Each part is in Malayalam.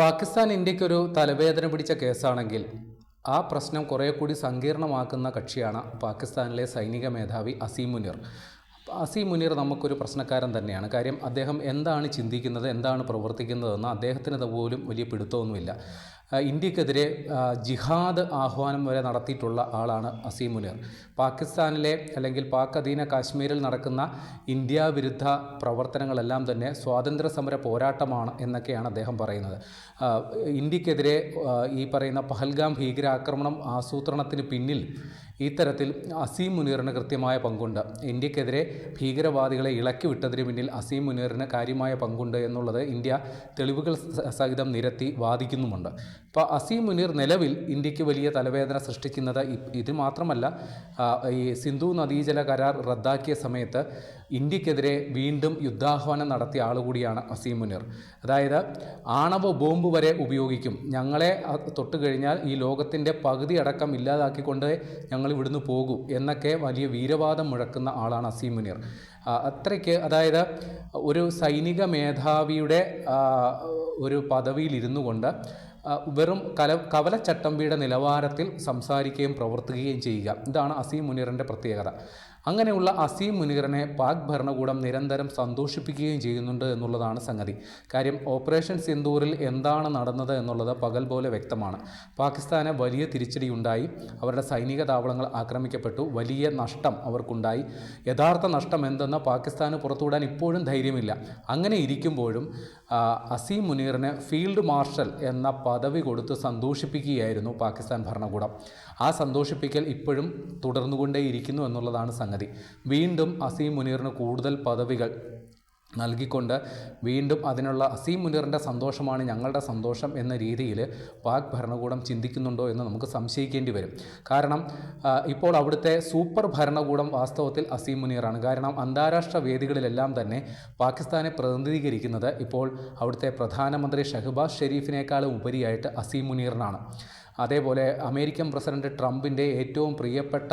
പാകിസ്ഥാൻ ഇന്ത്യക്കൊരു തലവേദന പിടിച്ച കേസാണെങ്കിൽ ആ പ്രശ്നം കുറേ കൂടി സങ്കീർണമാക്കുന്ന കക്ഷിയാണ് പാകിസ്ഥാനിലെ സൈനിക മേധാവി അസീം മുനീർ. അസീം മുനീർ നമുക്കൊരു പ്രശ്നക്കാരൻ തന്നെയാണ്. കാര്യം അദ്ദേഹം എന്താണ് ചിന്തിക്കുന്നത് എന്താണ് പ്രവർത്തിക്കുന്നതെന്ന് അദ്ദേഹത്തിന് പോലും വലിയ പിടുത്തമൊന്നുമില്ല. ഇന്ത്യക്കെതിരെ ജിഹാദ് ആഹ്വാനം വരെ നടത്തിയിട്ടുള്ള ആളാണ് അസീം മുനീർ. പാകിസ്ഥാനിലെ അല്ലെങ്കിൽ പാക് അധീന കാശ്മീരിൽ നടക്കുന്ന ഇന്ത്യ വിരുദ്ധ പ്രവർത്തനങ്ങളെല്ലാം തന്നെ സ്വാതന്ത്ര്യ സമര പോരാട്ടമാണ് എന്നൊക്കെയാണ് അദ്ദേഹം പറയുന്നത്. ഇന്ത്യക്കെതിരെ ഈ പറയുന്ന പഹൽഗാം ഭീകരാക്രമണം ആസൂത്രണത്തിന് പിന്നിൽ ഇത്തരത്തിൽ അസീം മുനീറിന് കൃത്യമായ പങ്കുണ്ട്. ഇന്ത്യക്കെതിരെ ഭീകരവാദികളെ ഇളക്കി വിട്ടതിന് പിന്നിൽ അസീം മുനീറിന് കാര്യമായ പങ്കുണ്ട് എന്നുള്ളത് ഇന്ത്യ തെളിവുകൾ സഹിതം നിരത്തി വാദിക്കുന്നുമുണ്ട്. അപ്പോൾ അസീം മുനീർ നിലവിൽ ഇന്ത്യയ്ക്ക് വലിയ തലവേദന സൃഷ്ടിക്കുന്നത് ഇത് മാത്രമല്ല ഈ സിന്ധു നദീജല കരാർ റദ്ദാക്കിയ സമയത്ത് ഇന്ത്യക്കെതിരെ വീണ്ടും യുദ്ധാഹ്വാനം നടത്തിയ ആളുകൂടിയാണ് അസീം മുനീർ. അതായത് ആണവ ബോംബ് വരെ ഉപയോഗിക്കും. ഞങ്ങളെ തൊട്ട് കഴിഞ്ഞാൽ ഈ ലോകത്തിന്റെ പകുതി അടക്കം ഇല്ലാതാക്കിക്കൊണ്ട് ഞങ്ങൾ ഇവിടുന്ന് പോകും എന്നൊക്കെ വലിയ വീരവാദം മുഴക്കുന്ന ആളാണ് അസീം മുനീർ. അത്രയ്ക്ക് അതായത് ഒരു സൈനിക മേധാവിയുടെ ഒരു പദവിയിലിരുന്നു കൊണ്ട് വെറും കല കവലച്ചട്ടമ്പിയുടെ നിലവാരത്തിൽ സംസാരിക്കുകയും പ്രവർത്തിക്കുകയും ചെയ്യുക. ഇതാണ് അസീം മുനീറിന്റെ പ്രത്യേകത. അങ്ങനെയുള്ള അസീം മുനീറിനെ പാക് ഭരണകൂടം നിരന്തരം സന്തോഷിപ്പിക്കുകയും ചെയ്യുന്നുണ്ട് എന്നുള്ളതാണ് സംഗതി. കാര്യം ഓപ്പറേഷൻ സിന്ദൂറിൽ എന്താണ് നടന്നത് എന്നുള്ളത് പകൽ പോലെ വ്യക്തമാണ്. പാകിസ്ഥാന് വലിയ തിരിച്ചടിയുണ്ടായി. അവരുടെ സൈനിക താവളങ്ങൾ ആക്രമിക്കപ്പെട്ടു. വലിയ നഷ്ടം അവർക്കുണ്ടായി. യഥാർത്ഥ നഷ്ടം എന്തെന്ന് പാകിസ്ഥാന് പുറത്തുവിടാൻ ഇപ്പോഴും ധൈര്യമില്ല. അങ്ങനെ ഇരിക്കുമ്പോഴും അസീം മുനീറിന് ഫീൽഡ് മാർഷൽ എന്ന പദവി കൊടുത്ത് സന്തോഷിപ്പിക്കുകയായിരുന്നു പാകിസ്ഥാൻ ഭരണകൂടം. ആ സന്തോഷിപ്പിക്കൽ ഇപ്പോഴും തുടർന്നുകൊണ്ടേയിരിക്കുന്നു എന്നുള്ളതാണ് സംഗതി. വീണ്ടും അസീം മുനീറിന് കൂടുതൽ പദവികൾ നൽകിക്കൊണ്ട് വീണ്ടും അതിനുള്ള അസീം മുനീറിന്റെ സന്തോഷമാണ് ഞങ്ങളുടെ സന്തോഷം എന്ന രീതിയിൽ പാക് ഭരണകൂടം ചിന്തിക്കുന്നുണ്ടോ എന്ന് നമുക്ക് സംശയിക്കേണ്ടി വരും. കാരണം ഇപ്പോൾ അവിടുത്തെ സൂപ്പർ ഭരണകൂടം വാസ്തവത്തിൽ അസീം മുനീറാണ്. കാരണം അന്താരാഷ്ട്ര വേദികളിലെല്ലാം തന്നെ പാകിസ്ഥാനെ പ്രതിനിധീകരിക്കുന്നത് ഇപ്പോൾ അവിടുത്തെ പ്രധാനമന്ത്രി ഷഹബാസ് ഷെരീഫിനേക്കാളും ഉപരിയായിട്ട് അസീം മുനീറിനാണ്. അതേപോലെ അമേരിക്കൻ പ്രസിഡന്റ് ട്രംപിന്റെ ഏറ്റവും പ്രിയപ്പെട്ട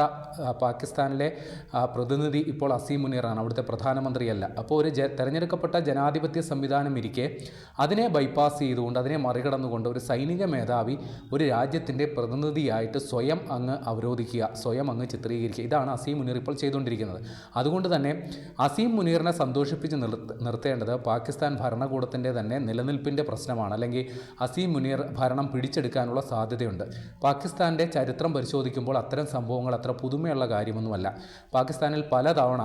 പാകിസ്ഥാനിലെ പ്രതിനിധി ഇപ്പോൾ അസീം മുനീറാണ് അവിടുത്തെ പ്രധാനമന്ത്രിയല്ല. അപ്പോൾ ഒരു തെരഞ്ഞെടുക്കപ്പെട്ട ജനാധിപത്യ സംവിധാനം ഇരിക്കെ അതിനെ ബൈപ്പാസ് ചെയ്തുകൊണ്ട് അതിനെ മറികടന്നുകൊണ്ട് ഒരു സൈനിക മേധാവി ഒരു രാജ്യത്തിന്റെ പ്രതിനിധിയായിട്ട് സ്വയം അങ്ങ് അവരോധിക്കുക സ്വയം അങ്ങ് ചിത്രീകരിക്കുക. ഇതാണ് അസീം മുനീർ ഇപ്പോൾ ചെയ്തുകൊണ്ടിരിക്കുന്നത്. അതുകൊണ്ട് തന്നെ അസീം മുനീറിനെ സന്തോഷിപ്പിച്ച് നിർത്തേണ്ടത് പാകിസ്ഥാൻ ഭരണകൂടത്തിന്റെ തന്നെ നിലനിൽപ്പിന്റെ പ്രശ്നമാണ്. അല്ലെങ്കിൽ അസീം മുനീർ ഭരണം പിടിച്ചെടുക്കാനുള്ള സാധ്യതയുണ്ട്. പാകിസ്ഥാന്റെ ചരിത്രം പരിശോധിക്കുമ്പോൾ അത്തരം സംഭവങ്ങൾ അത്ര പുതുമയുള്ള കാര്യമൊന്നുമല്ല. പാകിസ്ഥാനിൽ പലതവണ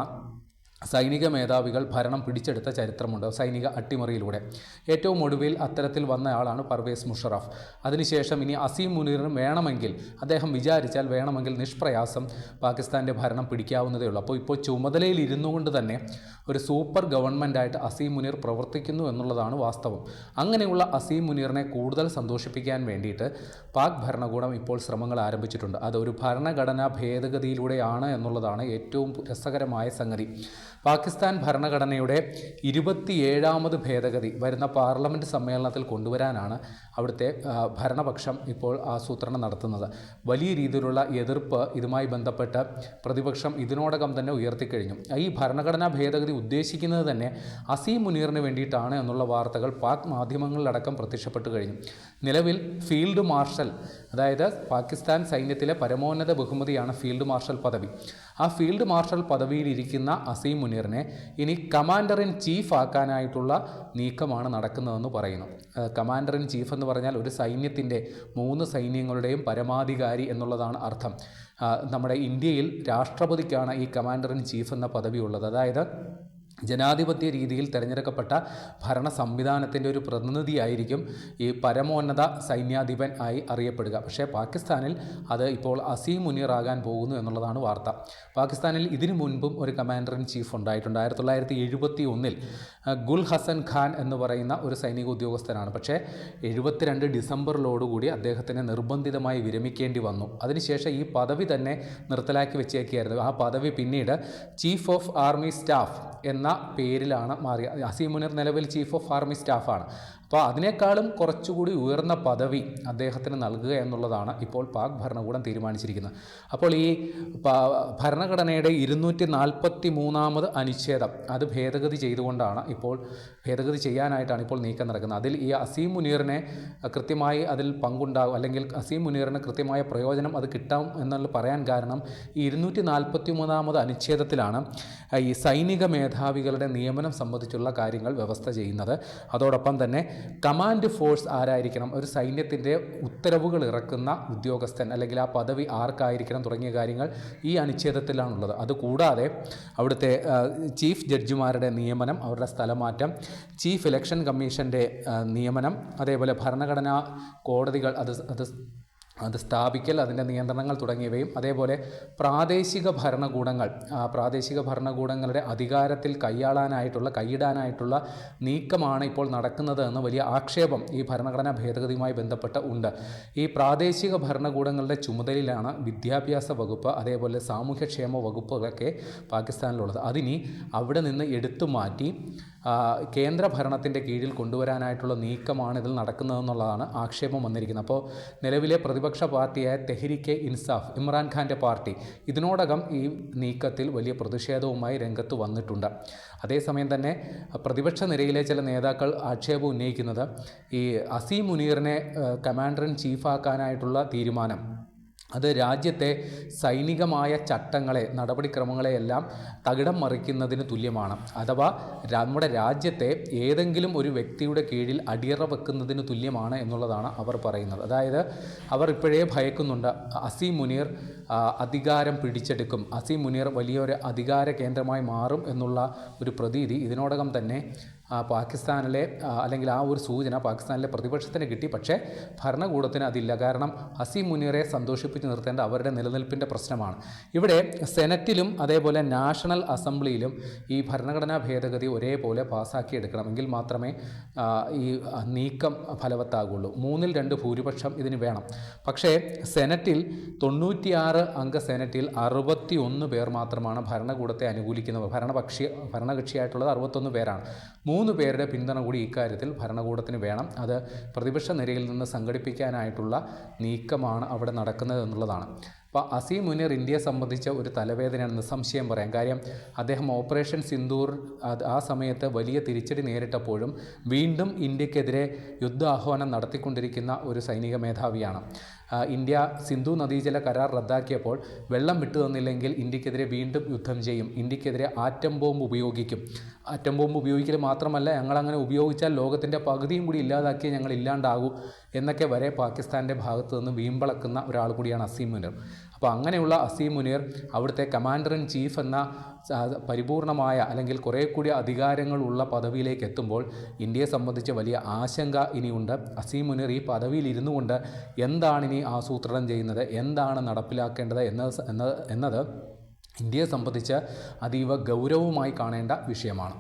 സൈനിക മേധാവികൾ ഭരണം പിടിച്ചെടുത്ത ചരിത്രമുണ്ട്. സൈനിക അട്ടിമറിയിലൂടെ. ഏറ്റവും ഒടുവിൽ അത്തരത്തിൽ വന്നയാളാണ് പർവേസ് മുഷറഫ്. അതിനുശേഷം ഇനി അസീം മുനീറിന് വേണമെങ്കിൽ അദ്ദേഹം വിചാരിച്ചാൽ വേണമെങ്കിൽ നിഷ്പ്രയാസം പാകിസ്ഥാന്റെ ഭരണം പിടിക്കാവുന്നതേ ഉള്ളൂ. അപ്പോൾ ഇപ്പോൾ ചുമതലയിൽ ഇരുന്നു കൊണ്ട് തന്നെ ഒരു സൂപ്പർ ഗവൺമെന്റായിട്ട് അസീം മുനീർ പ്രവർത്തിക്കുന്നു എന്നുള്ളതാണ് വാസ്തവം. അങ്ങനെയുള്ള അസീം മുനീറിനെ കൂടുതൽ സന്തോഷിപ്പിക്കാൻ വേണ്ടിയിട്ട് പാക് ഭരണകൂടം ഇപ്പോൾ ശ്രമങ്ങൾ ആരംഭിച്ചിട്ടുണ്ട്. അത് ഒരു ഭരണഘടനാ ഭേദഗതിയിലൂടെയാണ് എന്നുള്ളതാണ് ഏറ്റവും രസകരമായ സംഗതി. പാകിസ്ഥാൻ ഭരണഘടനയുടെ ഇരുപത്തിയേഴാമത് ഭേദഗതി വരുന്ന പാർലമെന്റ് സമ്മേളനത്തിൽ കൊണ്ടുവരാനാണ് അവിടുത്തെ ഭരണപക്ഷം ഇപ്പോൾ ആസൂത്രണം നടത്തുന്നത്. വലിയ രീതിയിലുള്ള എതിർപ്പ് ഇതുമായി ബന്ധപ്പെട്ട് പ്രതിപക്ഷം ഇതിനോടകം തന്നെ ഉയർത്തിക്കഴിഞ്ഞു. ഈ ഭരണഘടനാ ഭേദഗതി ഉദ്ദേശിക്കുന്നത് തന്നെ അസീം മുനീറിന് വേണ്ടിയിട്ടാണ് എന്നുള്ള വാർത്തകൾ പാക് മാധ്യമങ്ങളിലടക്കം പ്രത്യക്ഷപ്പെട്ടു കഴിഞ്ഞു. നിലവിൽ ഫീൽഡ് മാർഷൽ അതായത് പാകിസ്ഥാൻ സൈന്യത്തിലെ പരമോന്നത ബഹുമതിയാണ് ഫീൽഡ് മാർഷൽ പദവി. ആ ഫീൽഡ് മാർഷൽ പദവിയിലിരിക്കുന്ന അസീം മുനീറിനെ ഇനി കമാൻഡർ ഇൻ ചീഫ് ആക്കാനായിട്ടുള്ള നീക്കമാണ് നടക്കുന്നതെന്ന് പറയുന്നു. കമാൻഡർ ഇൻ ചീഫ് എന്ന് പറഞ്ഞാൽ ഒരു സൈന്യത്തിന്റെ മൂന്ന് സൈന്യങ്ങളുടെയും പരമാധികാരി എന്നുള്ളതാണ് അർത്ഥം. നമ്മുടെ ഇന്ത്യയിൽ രാഷ്ട്രപതിക്കാണ് ഈ കമാൻഡർ ഇൻ ചീഫ് എന്ന പദവി ഉള്ളത്. അതായത് ജനാധിപത്യ രീതിയിൽ തിരഞ്ഞെടുക്കപ്പെട്ട ഭരണ സംവിധാനത്തിന്റെ ഒരു പ്രതിനിധിയായിരിക്കും ഈ പരമോന്നത സൈന്യാധിപൻ ആയി അറിയപ്പെടുക. പക്ഷേ പാകിസ്ഥാനിൽ അത് ഇപ്പോൾ അസീം മുനീർ ആകാൻ പോകുന്നു എന്നുള്ളതാണ് വാർത്ത. പാകിസ്ഥാനിൽ ഇതിനു മുൻപും ഒരു കമാൻഡർ ഇൻ ചീഫ് ഉണ്ടായിട്ടുണ്ട്. ആയിരത്തി തൊള്ളായിരത്തി എഴുപത്തി ഒന്നിൽ ഗുൽ ഹസൻ ഖാൻ എന്ന് പറയുന്ന ഒരു സൈനിക ഉദ്യോഗസ്ഥനാണ്. പക്ഷേ എഴുപത്തിരണ്ട് ഡിസംബറിലോടുകൂടി അദ്ദേഹത്തിന് നിർബന്ധിതമായി വിരമിക്കേണ്ടി വന്നു. അതിനുശേഷം ഈ പദവി തന്നെ നിർത്തലാക്കി വെച്ചേക്കായിരുന്നു ആ പദവി പിന്നീട് ചീഫ് ഓഫ് ആർമി സ്റ്റാഫ് എന്ന പേരിലാണ് മാറിയത്. അസീം മുനീർ നിലവിൽ ചീഫ് ഓഫ് ആർമി സ്റ്റാഫാണ് അപ്പോൾ അതിനേക്കാളും കുറച്ചുകൂടി ഉയർന്ന പദവി അദ്ദേഹത്തിന് നൽകുക എന്നുള്ളതാണ് ഇപ്പോൾ പാക് ഭരണകൂടം തീരുമാനിച്ചിരിക്കുന്നത്. അപ്പോൾ ഈ ഭരണഘടനയുടെ ഇരുന്നൂറ്റി നാൽപ്പത്തി മൂന്നാമത് അനുച്ഛേദം അത് ഭേദഗതി ചെയ്തുകൊണ്ടാണ് ഇപ്പോൾ ഭേദഗതി ചെയ്യാനായിട്ടാണ് ഇപ്പോൾ നീക്കം നടക്കുന്നത്. അതിൽ ഈ അസീം മുനീറിനെ കൃത്യമായി അതിൽ പങ്കുണ്ടാകും അല്ലെങ്കിൽ അസീം മുനീറിന് കൃത്യമായ പ്രയോജനം അത് കിട്ടാം എന്നുള്ള പറയാൻ കാരണം ഈ ഇരുന്നൂറ്റി നാൽപ്പത്തി മൂന്നാമത് അനുച്ഛേദത്തിലാണ് ഈ സൈനിക മേധാവികളുടെ നിയമനം സംബന്ധിച്ചുള്ള കാര്യങ്ങൾ വ്യവസ്ഥ ചെയ്യുന്നത്. അതോടൊപ്പം തന്നെ കമാൻഡ് ഫോഴ്സ് ആരായിരിക്കണം? ഒരു സൈന്യത്തിന്റെ ഉത്തരവുകൾ ഇറക്കുന്ന ഉദ്യോഗസ്ഥൻ അല്ലെങ്കിൽ ആ പദവി ആർക്കായിരിക്കണം തുടങ്ങിയ കാര്യങ്ങൾ ഈ അനുച്ഛേദത്തിലാണുള്ളത്. അതുകൂടാതെ അവിടുത്തെ ചീഫ് ജഡ്ജിമാരുടെ നിയമനം അവരുടെ സ്ഥലമാറ്റം ചീഫ് ഇലക്ഷൻ കമ്മീഷന്റെ നിയമനം അതേപോലെ ഭരണഘടനാ കോടതികൾ അത് അത് അത് സ്ഥാപിക്കൽ അതിന്റെ നിയന്ത്രണങ്ങൾ തുടങ്ങിയവയും അതേപോലെ പ്രാദേശിക ഭരണകൂടങ്ങൾ പ്രാദേശിക ഭരണകൂടങ്ങളുടെ അധികാരത്തിൽ കൈയാളാനായിട്ടുള്ള കൈയിടാനായിട്ടുള്ള നീക്കമാണ് ഇപ്പോൾ നടക്കുന്നത് എന്ന വലിയ ആക്ഷേപം ഈ ഭരണഘടനാ ഭേദഗതിയുമായി ബന്ധപ്പെട്ട് ഉണ്ട്. ഈ പ്രാദേശിക ഭരണകൂടങ്ങളുടെ ചുമതലയിലാണ് വിദ്യാഭ്യാസ വകുപ്പ് അതേപോലെ സാമൂഹ്യക്ഷേമ വകുപ്പുകളൊക്കെ പാകിസ്ഥാനിലുള്ളത്. അതിനി അവിടെ നിന്ന് എടുത്തു മാറ്റി കേന്ദ്ര ഭരണത്തിന്റെ കീഴിൽ കൊണ്ടുവരാനായിട്ടുള്ള നീക്കമാണ് ഇതിൽ നടക്കുന്നതെന്നുള്ളതാണ് ആക്ഷേപം വന്നിരിക്കുന്നത്. അപ്പോൾ നിലവിലെ പ്രതിപക്ഷ പാർട്ടിയായ തെഹ്രിക്കെ ഇൻസാഫ് ഇമ്രാൻഖാന്റെ പാർട്ടി ഇതിനോടകം ഈ നീക്കത്തിൽ വലിയ പ്രതിഷേധവുമായി രംഗത്ത് വന്നിട്ടുണ്ട്. അതേസമയം തന്നെ പ്രതിപക്ഷ നിരയിലെ ചില നേതാക്കൾ ആക്ഷേപം ഉന്നയിക്കുന്നത് ഈ അസീം മുനീറിനെ കമാൻഡർ ഇൻ ചീഫാക്കാനായിട്ടുള്ള തീരുമാനം അത് രാജ്യത്തെ സൈനികമായ ചട്ടങ്ങളെ നടപടിക്രമങ്ങളെയെല്ലാം തകിടം മറിക്കുന്നതിന് തുല്യമാണ്. അഥവാ നമ്മുടെ രാജ്യത്തെ ഏതെങ്കിലും ഒരു വ്യക്തിയുടെ കീഴിൽ അടിയറ വെക്കുന്നതിന് തുല്യമാണ് എന്നുള്ളതാണ് അവർ പറയുന്നത്. അതായത് അവർ ഇപ്പോഴേ ഭയക്കുന്നുണ്ട് അസി മുനീർ അധികാരം പിടിച്ചെടുക്കും അസി മുനീർ വലിയൊരു അധികാര കേന്ദ്രമായി മാറും എന്നുള്ള ഒരു പ്രതീതി ഇതിനോടകം തന്നെ പാകിസ്ഥാനിലെ അല്ലെങ്കിൽ ആ ഒരു സൂചന പാകിസ്ഥാനിലെ പ്രതിപക്ഷത്തിന് കിട്ടി. പക്ഷേ ഭരണകൂടത്തിന് അതില്ല. കാരണം അസീം മുനീറെ സന്തോഷിപ്പിച്ച് നിർത്തേണ്ട അവരുടെ നിലനിൽപ്പിന്റെ പ്രശ്നമാണ്. ഇവിടെ സെനറ്റിലും അതേപോലെ നാഷണൽ അസംബ്ലിയിലും ഈ ഭരണഘടനാ ഭേദഗതി ഒരേപോലെ പാസ്സാക്കിയെടുക്കണമെങ്കിൽ മാത്രമേ ഈ നീക്കം ഫലവത്താകുള്ളൂ. മൂന്നിൽ രണ്ട് ഭൂരിപക്ഷം ഇതിന് വേണം. പക്ഷേ സെനറ്റിൽ തൊണ്ണൂറ്റിയാറ് അംഗ സെനറ്റിൽ അറുപത്തി ഒന്ന് പേർ മാത്രമാണ് ഭരണകൂടത്തെ അനുകൂലിക്കുന്നവർ ഭരണപക്ഷി ഭരണകക്ഷിയായിട്ടുള്ളത് അറുപത്തൊന്ന് പേരാണ്. മൂന്ന് പേരുടെ പിന്തുണ കൂടി ഇക്കാര്യത്തിൽ ഭരണകൂടത്തിന് വേണം. അത് പ്രതിപക്ഷ നിരയിൽ നിന്ന് സംഘടിപ്പിക്കാനായിട്ടുള്ള നീക്കമാണ് അവിടെ നടക്കുന്നത് എന്നുള്ളതാണ്. അപ്പോൾ അസീം മുനീർ ഇന്ത്യയെ സംബന്ധിച്ച ഒരു തലവേദനയാണ് നിസ്സംശയം പറയാം. കാര്യം അദ്ദേഹം ഓപ്പറേഷൻ സിന്ദൂർ ആ സമയത്ത് വലിയ തിരിച്ചടി നേരിട്ടപ്പോഴും വീണ്ടും ഇന്ത്യക്കെതിരെ യുദ്ധ ആഹ്വാനം നടത്തിക്കൊണ്ടിരിക്കുന്ന ഒരു സൈനിക മേധാവിയാണ്. ഇന്ത്യ സിന്ധു നദീജല കരാർ റദ്ദാക്കിയപ്പോൾ വെള്ളം വിട്ടു തന്നില്ലെങ്കിൽ ഇന്ത്യക്കെതിരെ വീണ്ടും യുദ്ധം ചെയ്യും. ഇന്ത്യക്കെതിരെ ആറ്റം ബോംബ് ഉപയോഗിക്കും. ആറ്റം ബോംബ് ഉപയോഗിക്കൽ മാത്രമല്ല ഞങ്ങളങ്ങനെ ഉപയോഗിച്ചാൽ ലോകത്തിന്റെ പകുതിയും കൂടി ഇല്ലാതാക്കി ഞങ്ങൾ ഇല്ലാണ്ടാകും എന്നൊക്കെ വരെ പാകിസ്ഥാന്റെ ഭാഗത്തു നിന്ന് വീമ്പളക്കുന്ന ഒരാൾ കൂടിയാണ് അസീം മുനീർ. അപ്പോൾ അങ്ങനെയുള്ള അസീം മുനീർ അവിടുത്തെ കമാൻഡർ ഇൻ ചീഫ് എന്ന പരിപൂർണമായ അല്ലെങ്കിൽ കുറേ കൂടി അധികാരങ്ങളുള്ള പദവിയിലേക്ക് എത്തുമ്പോൾ ഇന്ത്യയെ സംബന്ധിച്ച് വലിയ ആശങ്ക ഇനിയുണ്ട്. അസീം മുനീർ ഈ പദവിയിൽ ഇരുന്നു കൊണ്ട് എന്താണ് ഇനി ആസൂത്രണം ചെയ്യുന്നത്? എന്താണ് നടപ്പിലാക്കേണ്ടത്? എന്നത് എന്നത് ഇന്ത്യയെ സംബന്ധിച്ച് അതീവ ഗൗരവമായി കാണേണ്ട വിഷയമാണ്.